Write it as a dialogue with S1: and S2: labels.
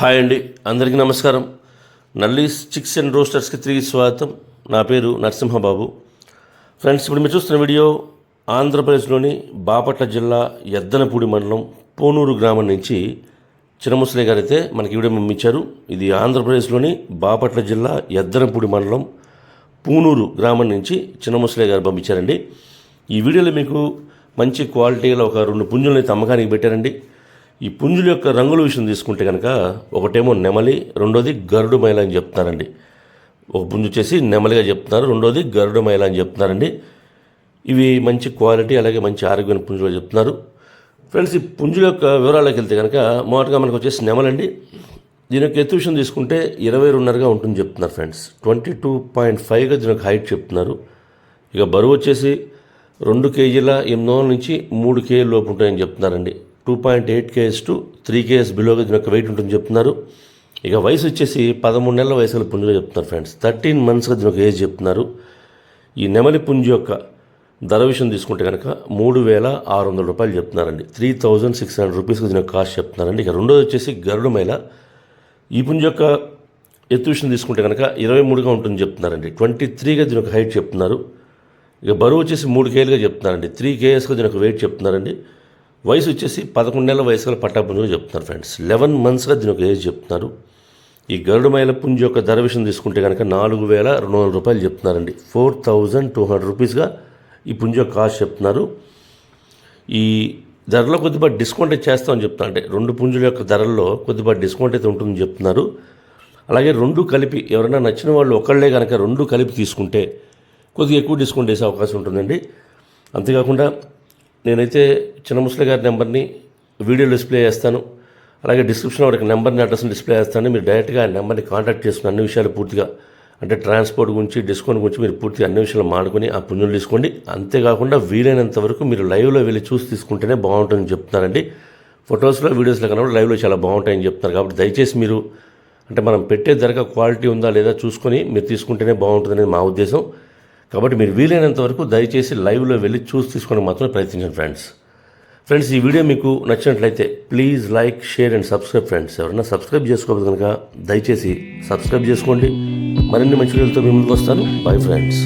S1: Hi అండి. అందరికీ నమస్కారం. నల్లీస్ చిక్స్ అండ్ రోస్టర్స్కి తిరిగి స్వాగతం. నా పేరు నరసింహబాబు. ఫ్రెండ్స్ ఇప్పుడు మీరు చూస్తున్న వీడియో ఆంధ్రప్రదేశ్లోని బాపట్ల జిల్లా ఎద్దనపూడి మండలం పోనూరు గ్రామం నుంచి చిన్నముసలే గారు అయితే మనకి వీడియో పంపించారు. ఇది ఆంధ్రప్రదేశ్లోని బాపట్ల జిల్లా ఎద్దనపూడి మండలం పూనూరు గ్రామం నుంచి చిన్నముసలే గారు పంపించారండి. ఈ వీడియోలో మీకు మంచి క్వాలిటీలో ఒక రెండు పుంజుల్ని అమ్మకానికి పెట్టారండి. ఈ పుంజుల యొక్క రంగుల విషయం తీసుకుంటే కనుక ఒకటేమో నెమలి రెండోది గరుడు మైల అని చెప్తున్నారండి. ఒక పుంజు వచ్చేసి నెమలిగా చెప్తున్నారు రెండోది గరుడు మైల అని చెప్తున్నారండి. ఇవి మంచి క్వాలిటీ అలాగే మంచి ఆరోగ్యమైన పుంజులు చెప్తున్నారు. ఫ్రెండ్స్ ఈ పుంజుల యొక్క వివరాలకు వెళ్తే కనుక మొదటగా మనకు వచ్చేసి నెమలండి. దీని యొక్క ఎత్తు విషయం తీసుకుంటే ఇరవై రెండున్నరగా ఉంటుంది చెప్తున్నారు ఫ్రెండ్స్. ట్వంటీ టూ పాయింట్ ఫైవ్గా దీని యొక్క హైట్ చెప్తున్నారు. ఇక బరువు వచ్చేసి రెండు కేజీల ఎనిమిది వందల నుంచి మూడు కేజీ లోపు ఉంటాయని చెప్తున్నారండి. Two point eight KS to three KS బిలోగా దీని యొక్క వెయిట్ ఉంటుందని చెప్తున్నారు. ఇక వయసు వచ్చేసి పదమూడు నెలల వయసు గల పుంజుగా చెప్తున్నారు ఫ్రెండ్స్ థర్టీన్ మంత్స్గా దీని ఒక ఏజ్ చెప్తున్నారు. ఈ నెమలి పుంజు యొక్క ధర విషయం తీసుకుంటే కనుక మూడు వేల ఆరు వందల రూపాయలు చెప్తున్నారండి. త్రీ థౌజండ్ సిక్స్ హండ్రెడ్ రూపీస్కి దీని కాస్ట్ చెప్తున్నారండి. ఇక రెండోది వచ్చేసి గరుడుమైల ఈ పుంజు యొక్క ఎత్తు విషయం తీసుకుంటే కనుక ఇరవై మూడుగా ఉంటుంది చెప్తున్నారండి. ట్వంటీ త్రీగా దీని యొక్క హైట్ చెప్తున్నారు. ఇక బరువు వచ్చేసి మూడు కేలుగా చెప్తున్నారండి. త్రీ కేఎస్గా దీనికి వెయిట్ చెప్తున్నారండి. వయసు వచ్చేసి పదకొండు నెలల వయసు గల పట్టా పుంజుగా చెప్తున్నారు ఫ్రెండ్స్ లెవెన్ మంత్స్గా దీని ఒక ఏజ్ చెప్తున్నారు. ఈ గరుడుమైల పుంజు యొక్క ధర విషయం తీసుకుంటే కనుక నాలుగు వేల రెండు వందల రూపాయలు చెప్తున్నారండి. ఫోర్ థౌజండ్ టూ హండ్రెడ్ రూపీస్గా ఈ పుంజు యొక్క కాస్ట్ చెప్తున్నారు. ఈ ధరలో కొద్దిపాటి డిస్కౌంట్ అయితే చేస్తామని చెప్తున్నా అంటే రెండు పుంజుల యొక్క ధరల్లో కొద్దిపాటి డిస్కౌంట్ అయితే ఉంటుందని చెప్తున్నారు. అలాగే రెండు కలిపి ఎవరైనా నచ్చిన వాళ్ళు ఒకళ్ళే కనుక రెండు కలిపి తీసుకుంటే కొద్దిగా ఎక్కువ డిస్కౌంట్ వేసే అవకాశం ఉంటుందండి. అంతేకాకుండా నేనైతే చిన్న ముసలి గారి నెంబర్ని వీడియో డిస్ప్లే చేస్తాను. అలాగే డిస్క్రిప్షన్లో వాడికి నెంబర్ని అడ్రస్ని డిస్ప్లే చేస్తాను. మీరు డైరెక్ట్గా ఆ నెంబర్ని కాంటాక్ట్ చేసుకుని అన్ని విషయాలు పూర్తిగా అంటే ట్రాన్స్పోర్ట్ గురించి డిస్కౌంట్ గురించి మీరు పూర్తిగా అన్ని విషయాలు మాడుకొని ఆ పుణ్యులు తీసుకోండి. అంతేకాకుండా వీలైనంత వరకు మీరు లైవ్లో వెళ్ళి చూసి తీసుకుంటేనే బాగుంటుందని చెప్తున్నారండి. ఫొటోస్లో వీడియోస్లో కన్నా లైవ్లో చాలా బాగుంటాయని చెప్తున్నారు. కాబట్టి దయచేసి మీరు అంటే మనం పెట్టే ధరగా క్వాలిటీ ఉందా లేదా చూసుకొని మీరు తీసుకుంటేనే బాగుంటుందనేది మా ఉద్దేశం. కాబట్టి మీరు వీలైనంత వరకు దయచేసి లైవ్లో వెళ్ళి చూసి తీసుకోవడం మాత్రమే ప్రయత్నించండి ఫ్రెండ్స్ ఫ్రెండ్స్ ఈ వీడియో మీకు నచ్చినట్లయితే please like share and subscribe friends ఎవరైనా సబ్స్క్రైబ్ చేసుకోవద్దు కనుక దయచేసి సబ్స్క్రైబ్ చేసుకోండి. మరిన్ని మంచి వీడియోలతో మీ ముందుకు వస్తాను. Bye friends